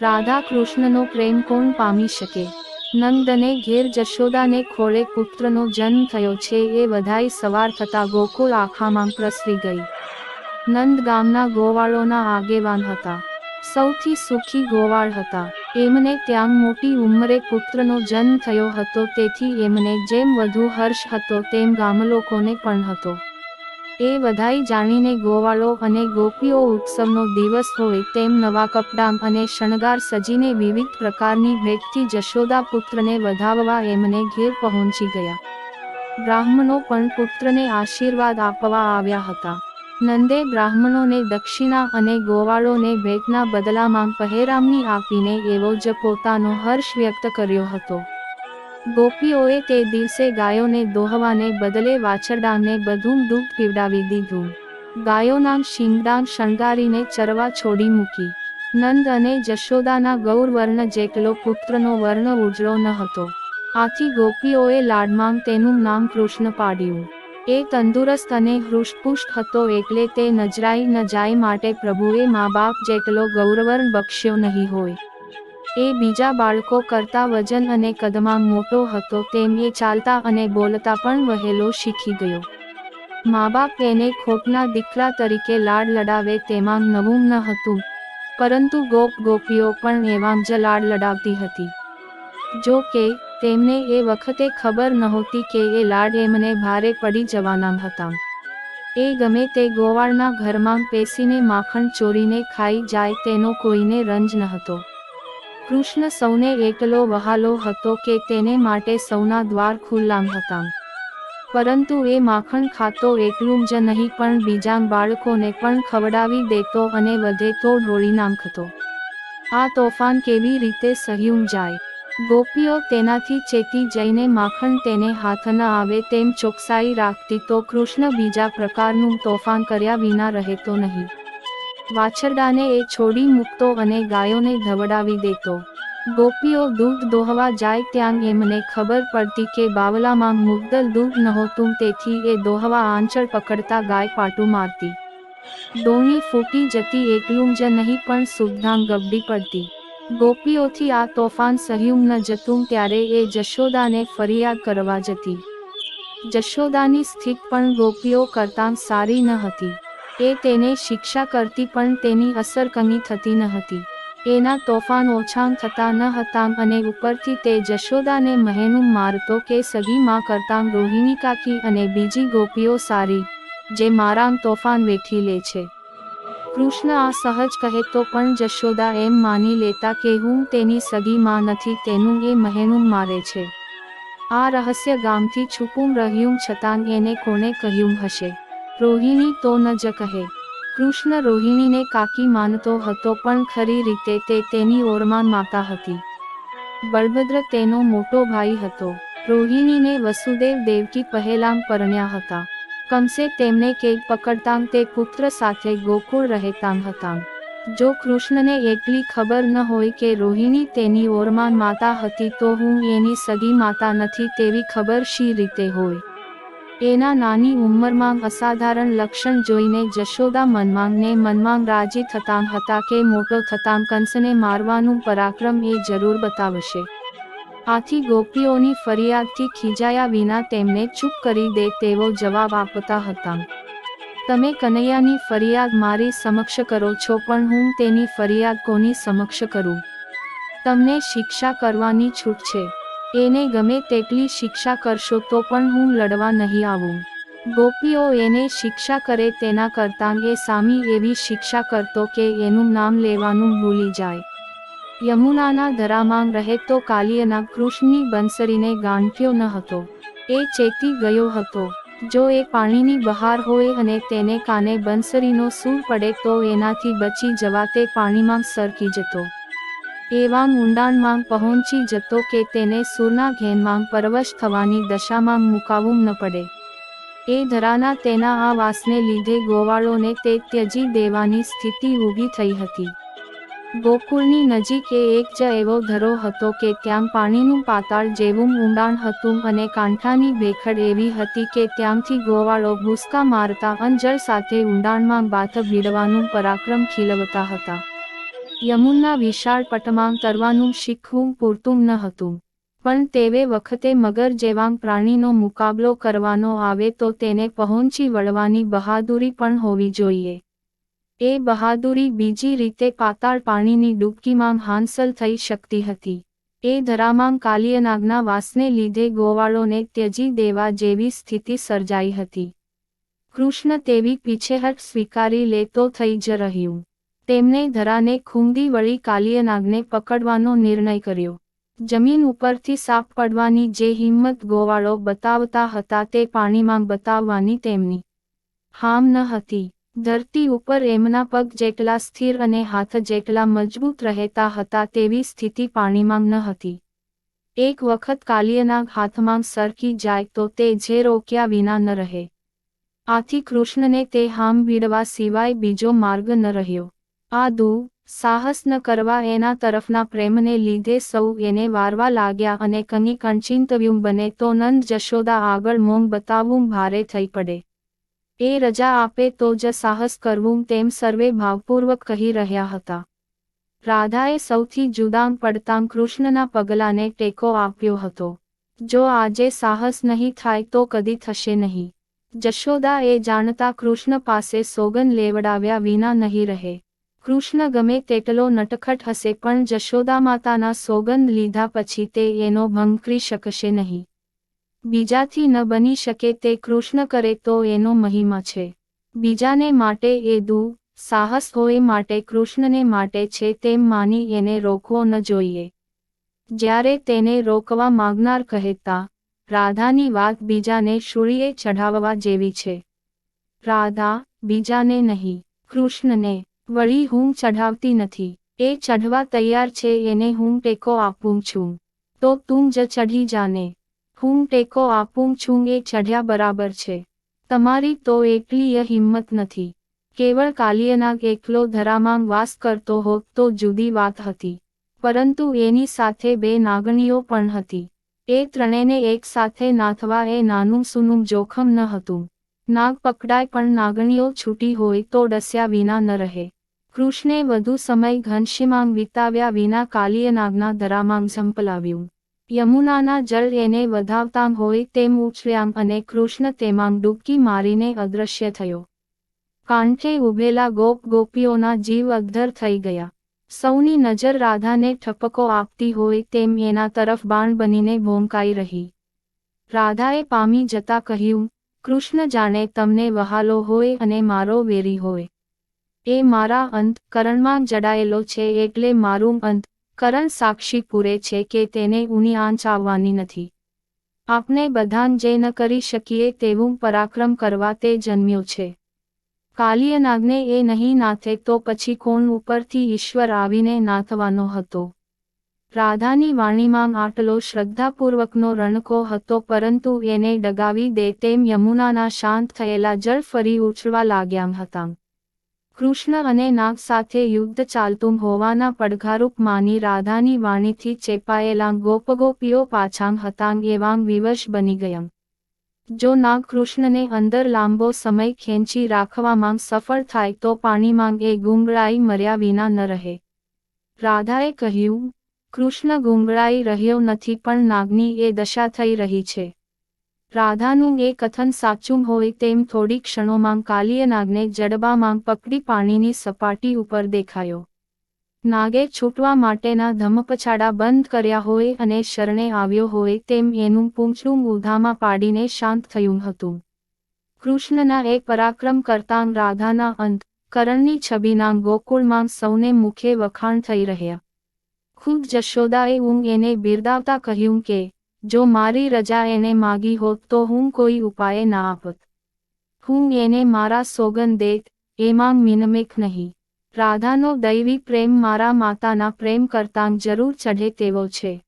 રાધા કૃષ્ણનો પ્રેમ કોણ પામી શકે? નંદને ઘેર જશોદાને ખોળે પુત્રનો જન્મ થયો છે એ વધાઈ સવાર થતા ગોકુળ આખામાં પ્રસરી ગઈ. નંદ ગામના ગોવાળોના આગેવાન હતા. સૌથી સુખી ગોવાળ હતા. એમને ત્યાં મોટી ઉંમરે પુત્રનો જન્મ થયો હતો તેથી એમને જેમ વધુ હર્ષ હતો તેમ ગામલોકોને પણ હતો. એ બધાઈ જાણીને ગોવાળો અને ગોપીઓ ઉત્સવનો દિવસ હોય તેમ નવા કપડાં અને શણગાર સજીને વિવિધ પ્રકારની ભેટથી જશોદા પુત્રને વધાવવા એમને ઘેર પહોંચી ગયા. બ્રાહ્મણો પણ પુત્રને આશીર્વાદ આપવા આવ્યા હતા. નંદે બ્રાહ્મણોને દક્ષિણા અને ગોવાળોને ભેટના બદલામાં પહેરામણી આપીને એવો જ પોતાનો હર્ષ વ્યક્ત કર્યો હતો. ગોપીઓએ તે દિવસે ગાયોને દોહવાને બદલે વાછરડાને બધું દૂધ પીવડાવી દીધું. ગાયોના શિંગડાં શણગારીને ચરવા છોડી મૂકી. નંદ અને જશોદાના ગૌરવર્ણ જેટલો પુત્રનો વર્ણ ઉજળો ન હતો. આથી ગોપીઓએ લાડમાં તેનું નામ કૃષ્ણ પાડ્યું. એ તંદુરસ્ત અને હૃષ્ટપુષ્ટ હતો એટલે તે નજરાઈ ન જાય માટે પ્રભુએ મા બાપ જેટલો ગૌરવર્ણ બક્ષ્યો નહીં હોય. એ બીજા બાળકો કરતા વજન અને કદમાં મોટો હતો તેમ એ ચાલતા અને બોલતા પણ વહેલો શીખી ગયો. મા બાપ તેને ખોટના દીકરા તરીકે લાડ લડાવે તેમાં નવું ન હતું. પરંતુ ગોપ ગોપીઓ પણ એવાં જ લાડ લડાવતી હતી. જો કે, તેમને એ વખતે ખબર નહોતી કે એ લાડ એમને ભારે પડી જવાના હતા. એ ગમે તે ગોવાળના ઘરમાં પેસીને માખણ ચોરીને ખાઈ જાય તેનો કોઈને રંજ ન હતો કૃષ્ણ સૌને એકલો વહાલો હતો કે તેને માટે સૌના દ્વાર ખુલ્લામ હતા. પરંતુ એ માખણ ખાતો એકલું જ નહીં પણ બીજા બાળકોને પણ ખવડાવી દેતો અને વધે તો ઢોળી નાખતો. આ તોફાન કેવી રીતે સહ્યું જાય? ગોપીઓ તેનાથી ચેતી જઈને માખણ તેને હાથ ન આવે તેમ ચોકસાઈ રાખતી તો કૃષ્ણ બીજા પ્રકારનું તોફાન કર્યા વિના રહેતો નહીં. વાછરડાને એ છોડી મૂકતો અને ગાયોને ધવડાવી દેતો. ગોપીઓ દૂધ દોહવા જાય ત્યાં એમને ખબર પડતી કે બાવલામાં મુગ્દલ દૂધ નહોતું તેથી એ દોહવા આંચળ પકડતા ગાય પાટું મારતી. ડોણી ફૂટી જતી એકલું જ નહીં પણ સુદ્ધાં ગબડી પડતી. ગોપીઓથી આ તોફાન સહ્યું ન જતું ત્યારે એ જશોદાને ફરિયાદ કરવા જતી. જશોદાની સ્થિત પણ ગોપીઓ કરતાં સારી ન હતી. એ તેને શિક્ષા કરતી પણ તેની અસર કમી થતી ન હતી. એના તોફાન ઓછા થતા ન હતા અને ઉપરથી તે જશોદાને મહેનું મારતો કે સગી માં કરતાં રોહિણી કાકી અને બીજી ગોપીઓ સારી, જે મારામ તોફાન વેઠી લે છે. કૃષ્ણ આ સહજ કહે તો પણ જશોદા એમ માની લેતા કે હું તેની સગી માં નથી તેનું એ મહેનું મારે છે. આ રહસ્ય ગામથી છુપું રહ્યું છતાં એને કોણે કહ્યું હશે? રોહિણી તો ન જ કહે. કૃષ્ણ રોહિણીને કાકી માનતો હતો પણ ખરી રીતે તે તેની ઓરમાં માતા હતી. બળભદ્ર તેનો મોટો ભાઈ હતો. રોહિણીને વસુદેવ દેવકી પહેલાં પરણ્યા હતા. કમસે તેમને કેક પકડતાં તે પુત્ર સાથે ગોકુળ રહેતાં હતા. જો કૃષ્ણને એટલી ખબર ન હોય કે રોહિણી તેની ઓરમાન માતા હતી તો હું એની સગી માતા નથી તેવી ખબર શી રીતે હોય? એના નાની ઉંમરમાં અસાધારણ લક્ષણ જોઈને જશોદા મનમાંગને મનમાંગ રાજી થતાં હતા કે મોટો થતાં કંસને મારવાનું પરાક્રમ એ જરૂર બતાવશે. આથી ગોપીઓની ફરિયાદથી ખીજાયા વિના તેમને ચૂપ કરી દે તેવો જવાબ આપતા હતા. તમે કનૈયાની ફરિયાદ મારી સમક્ષ કરો છો પણ હું તેની ફરિયાદ કોની સમક્ષ કરું? તમને શિક્ષા કરવાની છૂટ છે. એને ગમે તેટલી શિક્ષા કરશો તો પણ હું લડવા નહીં આવું. ગોપીઓ એને શિક્ષા કરે તેના કરતાં એ સામી એવી શિક્ષા કરતો કે એનું નામ લેવાનું ભૂલી જાય. યમુનાના ધરામાં રહેતો કાલિયના કૃષ્ણની બંસરીને ગાંઠ્યો ન હતો. એ ચેતી ગયો હતો. જો એ પાણીની બહાર હોય અને તેને કાને બંસરીનો સૂર પડે તો એનાથી બચી જવા તે પાણીમાં સરકી જતો. એવા ઊંડાણમાં પહોંચી જતો કે તેને સૂરના ઘેનમાં પરવશ થવાની દશામાં મુકાવું ન પડે. એ ધરાના તેના આ વાસને લીધે ગોવાળોને તે ત્યજી દેવાની સ્થિતિ ઊભી થઈ હતી. ગોકુળની નજીક એ એક જ એવો ધરો હતો કે ત્યાં પાણીનું પાતાળ જેવું ઊંડાણ હતું અને કાંઠાની ભેખડ એવી હતી કે ત્યાંથી ગોવાળો ભૂસકા મારતા અંજળ સાથે ઊંડાણમાં બાથ ભીડવાનું પરાક્રમ ખીલવતા હતા. યમુના વિશાળ પટમાં તરવાનું શીખવું પૂરતું ન હતું. પણ તેવે વખતે મગર જેવાં પ્રાણીનો મુકાબલો કરવાનો આવે તો તેને પહોંચી વળવાની બહાદુરી પણ હોવી જોઈએ. એ બહાદુરી બીજી રીતે પાતાળ પાણીની ડૂબકીમાં હાંસલ થઈ શકતી હતી. એ ધરામાં કાલિયનાગના વાસને લીધે ગોવાળોને ત્યજી દેવા જેવી સ્થિતિ સર્જાઈ હતી. કૃષ્ણ તેવી પીછેહટ સ્વીકારી લેતો થઈ જ રહ્યું. તેમણે ધરાને ખૂંદી વળી કાલિયનાગને પકડવાનો નિર્ણય કર્યો. જમીન ઉપરથી સાફ પડવાની જે હિંમત ગોવાળો બતાવતા હતા તે પાણીમાં બતાવવાની તેમની હામ ન હતી. ધરતી ઉપર એમના પગ જેટલા સ્થિર અને હાથ જેટલા મજબૂત રહેતા હતા તેવી સ્થિતિ પાણીમાં ન હતી. એક વખત કાલિયનાગ હાથમાં સરકી જાય તો તે જે રોક્યા વિના ન રહે. આથી કૃષ્ણને તે હામ ભીડવા સિવાય બીજો માર્ગ ન રહ્યો. આ દુ સાહસ ન કરવા એના તરફના પ્રેમને લીધે સૌ એને વારવા લાગ્યા અને કની કંચિંતવ્યું બને તો નંદ જશોદા આગળ મોંગ બતાવવું ભારે થઈ પડે. એ રજા આપે તો જ સાહસ કરવું તેમ સર્વે ભાવપૂર્વક કહી રહ્યા હતા. રાધાએ સૌથી જુદાં પડતાં કૃષ્ણના પગલાને ટેકો આપ્યો હતો. જો આજે સાહસ નહીં થાય તો કદી થશે નહીં. જશોદા એ જાણતા કૃષ્ણ પાસે સોગન લેવડાવ્યા વિના નહીં રહે. કૃષ્ણ ગમે તેટલો નટખટ હશે પણ જશોદા માતાના સોગંદ લીધા પછી તે એનો ભંગ કરી શકશે નહીં. બીજાથી ન બની શકે તે કૃષ્ણ કરે તો એનો મહિમા છે. બીજાને માટે એ દુ, સાહસ હોય માટે કૃષ્ણને માટે છે તેમ માની એને રોકવો ન જોઈએ. જ્યારે તેને રોકવા માગનાર કહેતા, રાધાની વાત બીજાને શૂળીએ ચઢાવવા જેવી છે. રાધા, બીજાને નહીં, કૃષ્ણને વળી હું ચઢાવતી નથી. એ ચઢવા તૈયાર છે, એને હું ટેકો આપું છું. તો તું જ ચઢી જાને. હું ટેકો આપું છું, એ ચઢ્યા બરાબર છે. તમારી તો એટલી હિંમત નથી. કેવળ કાલિયનાગ એકલો ધરામાં વાસ કરતો હોત તો જુદી વાત હતી. પરંતુ એની સાથે બે નાગણીઓ પણ હતી. એ ત્રણેને એક સાથે નાથવા એ નાનું સૂનું જોખમ ન હતું. નાગ પકડાય પણ નાગણીઓ છૂટી હોય તો ડસ્યા વિના ન રહે. કૃષ્ણે વધુ સમય ઘનશ્યમાંગ વિતાવ્યા વિના કાલિયનાગના ધરામાંગ ઝંપલાવ્યું. યમુનાના જળ એને વધાવતાં હોય તેમ ઉછળ્યામ અને કૃષ્ણ તેમાંગ ડૂબકી મારીને અદ્રશ્ય થયો. કાંઠે ઉભેલા ગોપ ગોપીઓના જીવ અગધર થઈ ગયા. સૌની નજર રાધાને ઠપકો આપતી હોય તેમ એના તરફ બાણ બનીને ભોંકાઈ રહી. રાધાએ પામી જતા કહ્યું કૃષ્ણ જાણે તમને વહાલો હોય અને મારો વેરી હોય. એ મારા અંત કરણમાં જડાયેલો છે એટલે મારું અંત કરણ સાક્ષી પૂરે છે કે તેને ઊની આંચ આવવાની નથી. આપણે બધાન જે ન કરી શકીએ તેવું પરાક્રમ કરવા તે જન્મ્યો છે. કાલિયનાગને એ નહીં નાથે તો પછી કોણ ઉપરથી ઈશ્વર આવીને નાથવાનો હતો? રાધાની વાણીમાં આટલો શ્રદ્ધાપૂર્વકનો રણકો હતો પરંતુ એને ડગાવી દે તેમ યમુનાના શાંત થયેલા જળ ફરી ઉછળવા લાગ્યા હતા. કૃષ્ણ અને નાગ સાથે યુદ્ધ ચાલતું હોવાના પડઘારૂપ માની રાધાની વાણીથી ચેપાયેલા ગોપગોપીઓ પાછાં હતાંગ એવાં વિવશ બની ગયમ જો નાગ કૃષ્ણને અંદર લાંબો સમય ખેંચી રાખવામાં સફળ થાય તો પાણીમાં એ ગુંગળાઈ મર્યા વિના ન રહે. રાધાએ કહ્યું કૃષ્ણ ગુંગળાઈ રહ્યો નથી પણ નાગની એ દશા થઈ રહી છે. રાધાનું એ કથન સાચું હોય તેમ થોડી ક્ષણોમાં કાલીય નાગને જડબામાં પકડી પાણીની સપાટી ઉપર દેખાયો. નાગે છૂટવા માટેના ધમપછાડા બંધ કર્યા હોય અને શરણે આવ્યો હોય તેમ એનું પૂંછડું ઉધામાં પાડીને શાંત થયું હતું. કૃષ્ણના એક પરાક્રમ કરતાં રાધાના અંત, કરણની છબીના ગોકુળમાં સૌને મુખે વખાણ થઈ રહ્યા. ખુદ જશોદાએ ઊંઘ એને બિરદાવતા કહ્યું કે, જો મારી રજા એને માગી હોત તો હું કોઈ ઉપાય ના આપત. હું એને મારા સોગન દેત એમાં મિનમેક નહીં. રાધાનો દૈવી પ્રેમ મારા માતાના પ્રેમ કરતાં જરૂર ચઢે તેવો છે.